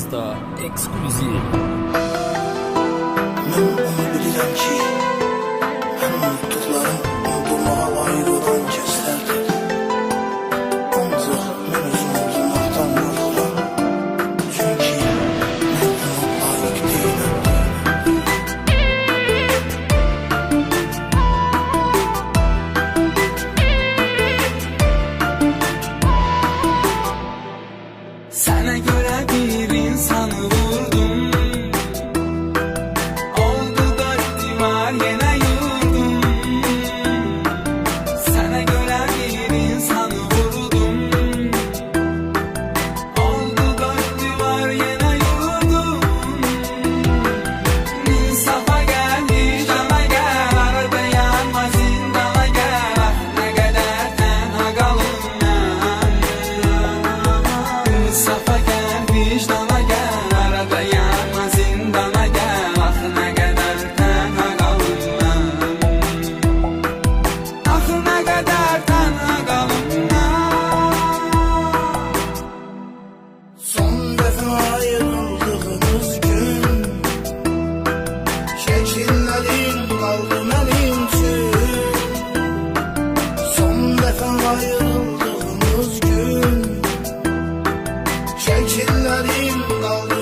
Pasta Exclusive. Ben onu bilirim ki, ben unuttuklarım unutulmamalı. Karim Karim.